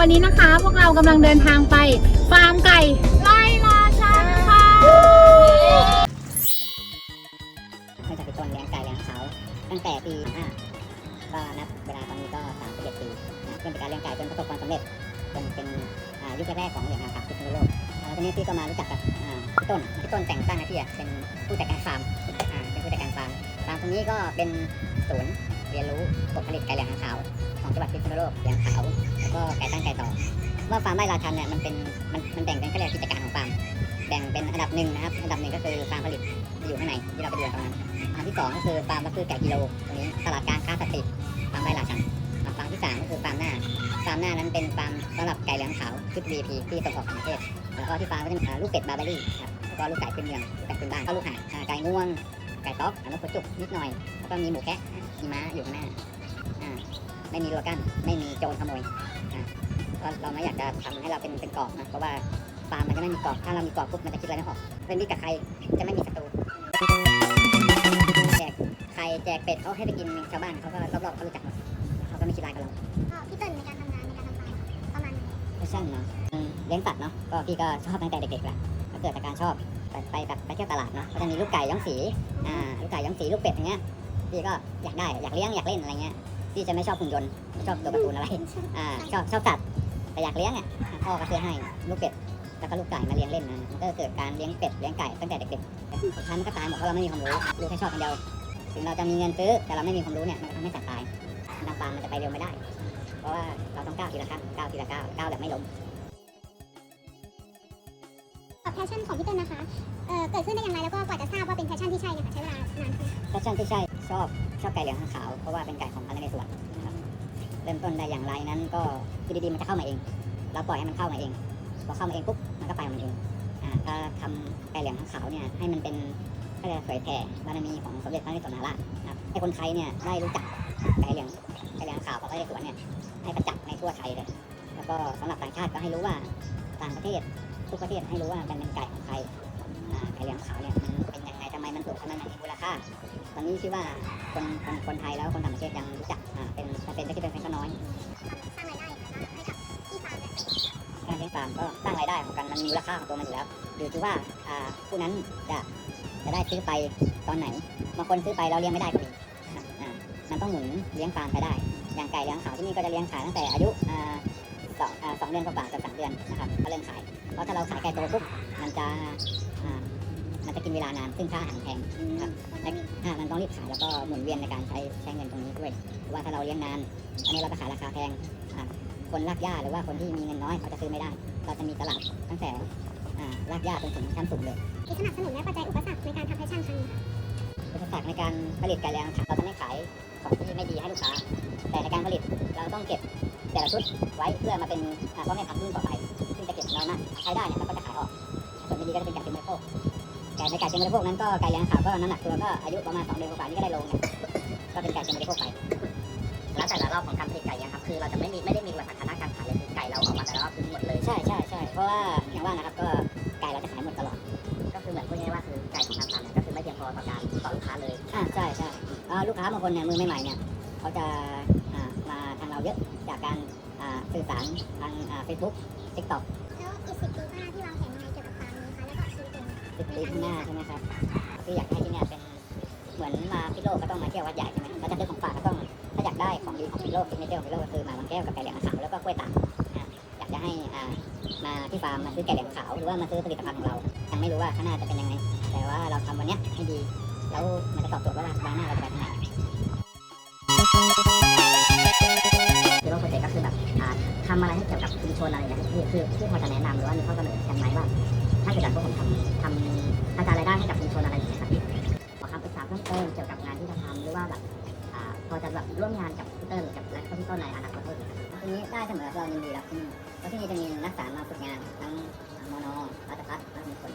วันนี้นะคะ พวกเรากำลังเดินทางไป ฟาร์มไก่ไล่ราชันค่ะเนื่องจากพี่ต้นเลี้ยงไก่เลี้ยงเขาตั้งแต่ปี5ก็นับเวลาตอนนี้ก็31ปีนะเริ่มจากการเลี้ยงไก่จนประสบความสำเร็จจนเป็นยุคแรกๆของเหรียญอาคาพิษณุโลกแล้วทีนี้พี่ก็มารู้จักกับพี่ต้นพี่ต้นแต่งตั้งให้พี่เป็นผู้จัดการฟาร์มเป็นผู้จัดการฟาร์มฟาร์มตรงนี้ก็เป็นศูนย์เรียนรู้ผลผลิตไก่เลี้ยงขาวของจังหวัดพิษณุโลกเลี้ยงขาว ก็ไก่ตั้งไก่ต่อว่าฟาร์มไร่ราชันเนี่ยมันเป็นมันมันแบ่งเป็นเขาเรียกกิจการของฟาร์มแบ่งเป็นอันดับหนึ่งนะครับอันดับหนึ่งก็คือฟาร์มผลิตอยู่ข้างในที่เราไปดูกันตรงนั้นอันที่สองก็คือฟาร์มวัตถุไก่กิโลตรงนี้ตลาดกลางค้าปลีกฟาร์มไร่ราชันฟาร์มที่สามก็คือฟาร์มหน้าฟาร์มหน้านั้นเป็นฟาร์มสำหรับไก่เหลืองขาวชุด VIP ที่ส่งออกต่างประเทศแล้วก็ที่ฟาร์มก็จะมีลูกเป็ดบาร์เบอรี่ครับแล้วก็ลูกไก่พื้นเมืองลูกไก่พื้นบ้านก็ลูกห่านไก่งวงไก่ต๊อกนกกระจุกนิดหน่อยแล้วก็มีหมูแคะมีม้าอยู่ข้างหน้าไม่มีรัวกั้นไม่มีโจรขโมย อ่าก็เราไม่อยากจะทำให้เราเป็นเป็นกรอบนะเพราะว่าฟาร์มมันจะไม่มีกรอบถ้าเรามีกรอบปุ๊บมันจะคิดอะไรไม่ออกเป็นมิตรกับใครจะไม่มีศัตรูแจกใครแจกเป็ดเขาให้ไปกินชาวบ้านเขาก็รอบๆเขารู้จักหมดเขาก็ไม่คิดร้ายกับเราก็พี่เติ้ลในการทำงานในการทำฟาร์มประมาณไหนแฟชั่นเนาะอืมเลี้ยงสัตว์เนาะก็พี่ก็ชอบตั้งแต่เด็กๆแหละก็เกิดจากการชอบไปไปแบบไปเที่ยวตลาดเนาะก็จะมีลูกไก่ย้อมสีอ่าลูกไก่ย้อมสีลูกเป็ดอย่างเงี้ยพี่ก็อยากได้อยากเลี้ยงอยากเล่นอะไรเงี้ย พี่จะไม่ชอบหุ่นยนต์ไม่ชอบตัวการ์ตูนอะไรอ่าชอบชอบสัตว์แต่อยากเลี้ยงอะพ่อก็ซื้อให้ลูกเป็ดแล้วก็ลูกไก่มาเลี้ยงเล่นนะมันก็เกิดการเลี้ยงเป็ดเลี้ยงไก่ตั้งแต่เด็กๆสุดท้ายมันก็ตายหมดเพราะเราไม่มีความรู้ลูกแค่ชอบคนเดียวถึงเราจะมีเงินซื้อแต่เราไม่มีความรู้เนี่ยมันก็ทำให้สัตว์ตายทางฟาร์มมันจะไปเร็วไม่ได้ เพราะว่าเราต้องก้าวทีละขั้นก้าวทีละก้าวก้าวแบบไม่ล้มกับแพชชั่นของพี่เติ้ลนะคะเอ่อเกิดขึ้นได้อย่างไรแล้วก็กว่าจะทราบว่าเป็นแพชชั่นที่ใช่เนี่ยค่ะใช้เวลานานไหมแฟชั่นที่ใช่ ชอบชอบไก่เหลืองขาขาว เพราะว่าเป็นไก่ของพันธุ์ในสวนนะครับเริ่มต้นได้อย่างไรนั้นก็คือดีๆมันจะเข้ามาเองเราปล่อยให้มันเข้ามาเองพอเข้ามาเองปุ๊บมันก็ไปของมันเองอ่าถ้าทำไก่เหลืองขาขาวเนี่ยให้มันเป็นก็จะเผยแผ่บารมีของสมเด็จพระนเรศวรมหาราชนะครับให้คนไทยเนี่ยได้รู้จักไก่เหลืองไก่เหลืองขาวของพระนเรศวรเนี่ยให้ประจักษ์ในทั่วไทยเลยแล้วก็สำหรับต่างชาติก็ให้รู้ว่าต่างประเทศทุกประเทศให้รู้ว่ามันเป็นไก่ของใครไก่เหลืองขาวเนี่ยมันเป็นไง มมันถูกทำไมมันมีมูลค่าตอนนี้คิดว่าคนคนคนไทยแล้วคนต่างประเทศยังรู้จักอ่าเป็นเป็นที่เป็นแค่น้อยสร้างรายได้ให้กับที่ฟาร์มการเลี้ยงฟาร์มก็สร้างรายได้ของกันมันมีมูลค่าของตัวมันอยู่แล้วอยู่ที่ว่าอ่าผู้นั้นจะจะได้ซื้อไปตอนไหนบางคนซื้อไปแล้วเลี้ยงไม่ได้ก็มีอ่ามันต้องหมุนเลี้ยงฟาร์มไปได้ อย่างไก่เลี้ยงขาวที่นี่ก็จะเลี้ยงขายตั้งแต่อายุอ่าสองอ่าสองเดือนกว่าๆกับสามเดือนนะครับก็เริ่มขาย เพราะถ้าเราขายไก่โตปุ๊บมันจะ อ่ามันจะกินเวลานานซึ่งค่าอาหารแพงครับอ่ามันต้องรีบขายแล้วก็หมุนเวียนในการใช้ใช้เงินตรงนี้ด้วยเพราะว่าถ้าเราเลี้ยงนาน อันนี้เราก็ขายราคาแพงอ่าคนรากหญ้าหรือว่าคนที่มีเงินน้อยเขาจะซื้อไม่ได้ เราจะมีตลาดตั้งแต่อ่ารากหญ้าจนถึงชั้นสูงเลยที่สนับสนุนและปัจจัยอุปสรรคในการทำแพชชั่นครั้งนี้ค่ะอุปสรรคในการผลิตไก่แรงเราจะไม่ขายของที่ไม่ดีให้ลูกค้า แต่ในการผลิตเราต้องเก็บแต่ละชุดไว้เพื่อมาเป็นอ่าพ่อแม่พันธุ์รุ่นต่อไปซึ่งจะเก็บเรามากใช้ได้เนี่ยเราก็จะขายออกส่วนไม่ดีก็จะเป็นไก่เชิงบริโภค ไก่ในไก่เชิงบริโภคนั้นก็ไก่เลี้ยงขาวก็น้ำหนักตัวก็อายุประมาณสองเดือนกว่าๆนี่ก็ได้โลเนี่ยก็เป็นไก่เชิงบริโภคไปแล้วแต่ละรอบของการผลิตไก่ยังครับคือเราจะไม่มีไม่ได้มีอุปสรรคทางด้านการขายเลยคือไก่เราออกมาแต่ละรอบคือหมดเลยใช่ใช่ใช่เพราะว่าอย่างว่านะครับก็ไก่เราจะขายหมดตลอด ก็คือเหมือนพูดง่ายๆว่าคือไก่ของทางฟาร์มเนี่ยก็คือไม่เพียงพอต่อการต่อลูกค้าเลยอ่าใช่ใช่อ่าลูกค้าบางคนเนี่ยมือใหม่ๆเนี่ยเขาจะอ่ามาทางเราเยอะจากการอ่าสื่อสารทางเฟซบุ๊กทิกต็อกแล้วอีกสิบปีข้างหน้าที่วางแผนยังไงเกี่ยวกับฟาร์มนี้ สิบปีข้างหน้าใช่ไหมครับคืออยากให้ที่เนี่ยเป็นเหมือนมาพิโลกก็ต้องมาเที่ยววัดใหญ่ใช่ไหมแล้วจะซื้อของฝากก็ต้องถ้าอยากได้ของดีของพิโลกซิกเนเจอร์ของพิโลกก็คือหมาบางแก้วกับไก่เหลืองขาวแล้วก็กล้วยตากอ่าอยากจะให้อ่ามาที่ฟาร์มมาซื้อไก่เหลืองขาวหรือว่ามาซื้อผลิตภัณฑ์ของเรายังไม่รู้ว่าข้างหน้าจะเป็นยังไง แต่ว่าเราทำวันเนี้ยให้ดี แล้วมันจะตอบโจทย์ว่าวันหน้าเราจะไปทางไหนคือว่าโปรเจกต์ก็คือแบบทำอะไรให้เกี่ยวกับชุมชนอะไรอย่างเงี้ยคือคือที่พอจะแนะนำหรือว่ามีข้อเสนอกันไหมว่า ในอนาคตด้วยนะครับทีนี้ได้เสมอเรายินดีรับที่นี่เพราะที่นี่จะมีนักศึกษามาฝึกงานทั้งมนรัตพัฒน์และมีคน